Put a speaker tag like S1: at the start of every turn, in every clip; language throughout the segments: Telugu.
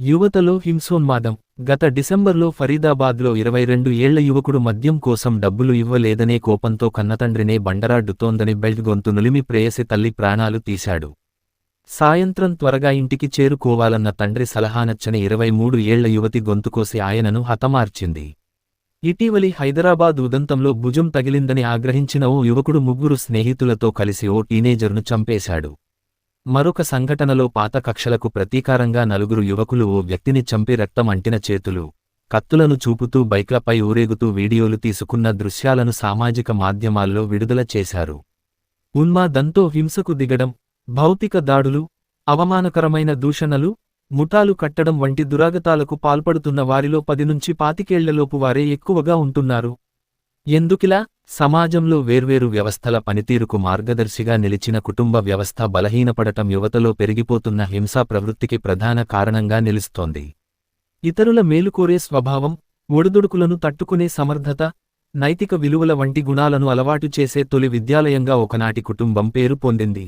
S1: యువతలో హింసోన్మాదం. గత డిసెంబర్లో ఫరీదాబాద్లో ఇరవై రెండు ఏళ్ళ యువకుడు మద్యం కోసం డబ్బులు ఇవ్వలేదనే కోపంతో కన్నతండ్రినే బండరాడ్డుతోందని బెల్ట్ గొంతు నులిమి ప్రేయసి తల్లి ప్రాణాలు తీశాడు. సాయంత్రం త్వరగా ఇంటికి చేరుకోవాలన్న తండ్రి సలహానచ్చని ఇరవై మూడు ఏళ్ళ యువతి గొంతుకోసి ఆయనను హతమార్చింది. ఇటీవలి హైదరాబాద్ ఉదంతంలో భుజం తగిలిందని ఆగ్రహించిన ఓ యువకుడు ముగ్గురు స్నేహితులతో కలిసి ఓ టీనేజర్ను చంపేశాడు. మరొక సంఘటనలో పాత కక్షలకు ప్రతీకారంగా నలుగురు యువకులు ఓ వ్యక్తిని చంపి రక్తం అంటిన చేతులు కత్తులను చూపుతూ బైక్లపై ఊరేగుతూ వీడియోలు తీసుకున్న దృశ్యాలను సామాజిక మాధ్యమాల్లో విడుదల చేశారు. ఉన్మాదంతో హింసకు దిగడం భౌతిక దాడులు అవమానకరమైన దూషణలు ముఠాలు కట్టడం వంటి దురాగతాలకు పాల్పడుతున్న వారిలో పది నుంచి పాతికేళ్ళలోపు వారే ఎక్కువగా ఉంటున్నారు. ఎందుకిలా? సమాజంలో వేర్వేరు వ్యవస్థల పనితీరుకు మార్గదర్శిగా నిలిచిన కుటుంబ వ్యవస్థ బలహీనపడటం యువతలో పెరిగిపోతున్న హింసా ప్రవృత్తికి ప్రధాన కారణంగా నిలుస్తోంది. ఇతరుల మేలుకోరే స్వభావం ఒడిదుడుకులను తట్టుకునే సమర్థత నైతిక విలువల వంటి గుణాలను అలవాటు చేసే తొలి విద్యాలయంగా ఒకనాటి కుటుంబం పేరు పొందింది.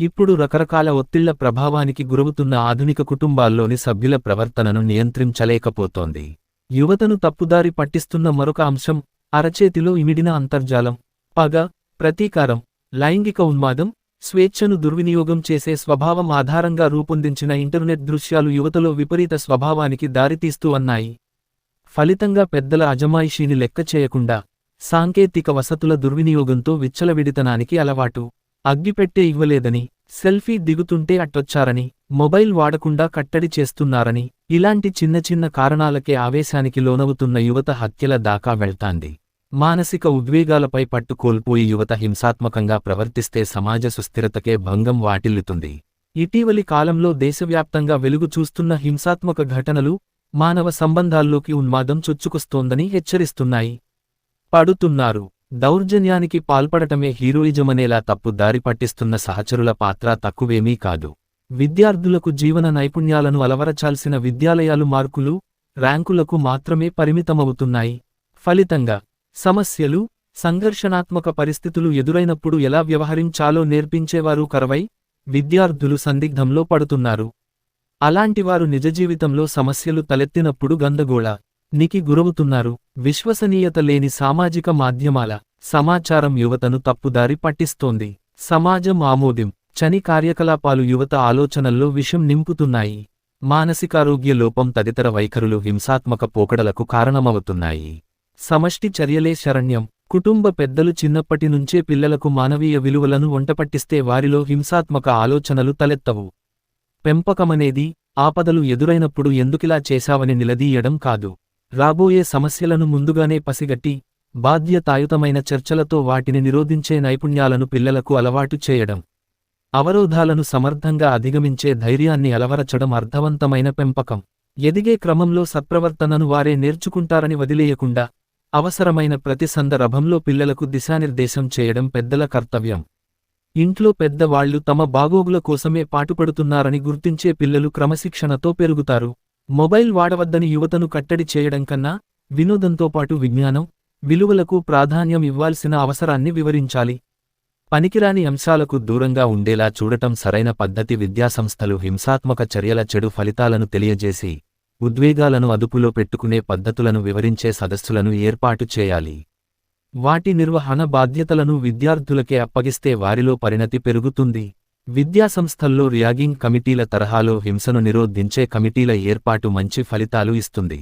S1: ఇప్పుడు రకరకాల ఒత్తిళ్ళ ప్రభావానికి గురవుతున్న ఆధునిక కుటుంబాల్లోని సభ్యుల ప్రవర్తనను నియంత్రించలేకపోతోంది. యువతను తప్పుదారి పట్టిస్తున్న మరొక అంశం అరచేతిలో ఇమిడిన అంతర్జాలం పగ ప్రతీకారం లైంగిక ఉన్మాదం స్వేచ్ఛను దుర్వినియోగం చేసే స్వభావం ఆధారంగా రూపొందించిన ఇంటర్నెట్ దృశ్యాలు యువతలో విపరీత స్వభావానికి దారితీస్తూ అన్నాయి. ఫలితంగా పెద్దల అజమాయిషీని లెక్క చేయకుండా సాంకేతిక వసతుల దుర్వినియోగంతో విచ్చలవిడితనానికి అలవాటు. అగ్గిపెట్టే ఇవ్వలేదని సెల్ఫీ దిగుతుంటే అట్టొచ్చారని మొబైల్ వాడకుండా కట్టడి చేస్తున్నారని ఇలాంటి చిన్న చిన్న కారణాలకే ఆవేశానికి లోనవుతున్న యువత హత్యల దాకా వెళ్తాంది. మానసిక ఉద్వేగాలపై పట్టు కోల్పోయి యువత హింసాత్మకంగా ప్రవర్తిస్తే సమాజ సుస్థిరతకే భంగం వాటిల్లుతుంది. ఇటీవలి కాలంలో దేశవ్యాప్తంగా వెలుగు చూస్తున్న హింసాత్మక ఘటనలు మానవ సంబంధాల్లోకి ఉన్మాదం చొచ్చుకొస్తోందని హెచ్చరిస్తున్నాయి. పడుతున్నారు. దౌర్జన్యానికి పాల్పడటమే హీరోయిజమనేలా తప్పు దారి పట్టిస్తున్న సహచరుల పాత్ర తక్కువేమీ కాదు. విద్యార్థులకు జీవన నైపుణ్యాలను అలవరచాల్సిన విద్యాలయాలు మార్కులు ర్యాంకులకు మాత్రమే పరిమితమవుతున్నాయి. ఫలితంగా సమస్యలు సంఘర్షణాత్మక పరిస్థితులు ఎదురైనప్పుడు ఎలా వ్యవహరించాలో నేర్పించేవారు కరవై విద్యార్థులు సందిగ్ధంలో పడుతున్నారు. అలాంటివారు నిజ జీవితంలో సమస్యలు తలెత్తినప్పుడు గందగోళ నికి గురవుతున్నారు. విశ్వసనీయత లేని సామాజిక మాధ్యమాల సమాచారం యువతను తప్పుదారి పట్టిస్తోంది. సమాజం ఆమోదం చని కార్యకలాపాలు యువత ఆలోచనల్లో విషం నింపుతున్నాయి. మానసికారోగ్య లోపం తదితర వైఖరులు హింసాత్మక పోకడలకు కారణమవుతున్నాయి. సమష్టి చర్యలే శరణ్యం. కుటుంబ పెద్దలు చిన్నప్పటి నుంచే పిల్లలకు మానవీయ విలువలను వంటపట్టిస్తే వారిలో హింసాత్మక ఆలోచనలు తలెత్తవు. పెంపకమనేది ఆపదలు ఎదురైనప్పుడు ఎందుకిలా చేశావని నిలదీయడం కాదు. రాబోయే సమస్యలను ముందుగానే పసిగట్టి బాధ్యతాయుతమైన చర్చలతో వాటిని నిరోధించే నైపుణ్యాలను పిల్లలకు అలవాటు చేయడం. అవరోధాలను సమర్థంగా అధిగమించే ధైర్యాన్ని అలవరచడం అర్థవంతమైన పెంపకం. ఎదిగే క్రమంలో సత్ప్రవర్తనను వారే నేర్చుకుంటారని వదిలేయకుండా అవసరమైన ప్రతి సందర్భంలో పిల్లలకు దిశానిర్దేశం చేయడం పెద్దల కర్తవ్యం. ఇంట్లో పెద్దవాళ్ళు తమ బాగోగుల కోసమే పాటుపడుతున్నారని గుర్తించే పిల్లలు క్రమశిక్షణతో పెరుగుతారు. మొబైల్ వాడవద్దని యువతను కట్టడి చేయడం కన్నా వినోదంతో పాటు విజ్ఞానం విలువలకు ప్రాధాన్యం ఇవ్వాల్సిన అవసరాన్ని వివరించాలి. పనికిరాని అంశాలకు దూరంగా ఉండేలా చూడటం సరైన పద్ధతి విద్యాసంస్థలు హింసాత్మక చర్యల చెడు ఫలితాలను తెలియజేసి ఉద్వేగాలను అదుపులో పెట్టుకునే పద్ధతులను వివరించే సదస్సులను ఏర్పాటు చేయాలి. వాటి నిర్వహణ బాధ్యతలను విద్యార్థులకే అప్పగిస్తే వారిలో పరిణతి పెరుగుతుంది. విద్యాసంస్థల్లో ర్యాగింగ్ కమిటీల తరహాలో హింసను నిరోధించే కమిటీల ఏర్పాటు మంచి ఫలితాలు ఇస్తుంది.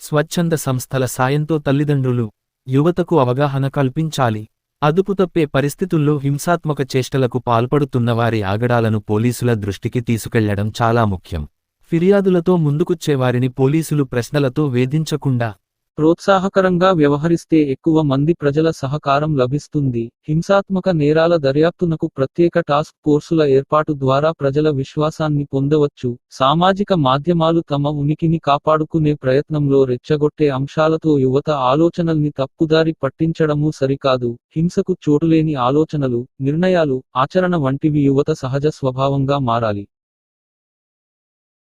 S1: స్వచ్ఛంద సంస్థల సాయంతో తల్లిదండ్రులు యువతకు అవగాహన కల్పించాలి. అదుపు తప్పే పరిస్థితుల్లో హింసాత్మక చేష్టలకు పాల్పడుతున్న వారి ఆగడాలను పోలీసుల దృష్టికి తీసుకెళ్ళడం చాలా ముఖ్యం. ఫిర్యాదులతో ముందుకొచ్చేవారిని పోలీసులు ప్రశ్నలతో వేధించకుండా
S2: ప్రోత్సాహకరంగా వ్యవహరిస్తే ఎక్కువ మంది ప్రజల సహకారం లభిస్తుంది. హింసాత్మక నేరాల దర్యాప్తునకు ప్రత్యేక టాస్క్ ఫోర్సుల ఏర్పాటు ద్వారా ప్రజల విశ్వాసాన్ని పొందవచ్చు. సామాజిక మాధ్యమాలు తమ ఉనికిని కాపాడుకునే ప్రయత్నంలో రెచ్చగొట్టే అంశాలతో యువత ఆలోచనల్ని తప్పుదారి పట్టించడమూ సరికాదు. హింసకు చోటులేని ఆలోచనలు నిర్ణయాలు ఆచరణ వంటివి యువత సహజ స్వభావంగా మారాలి.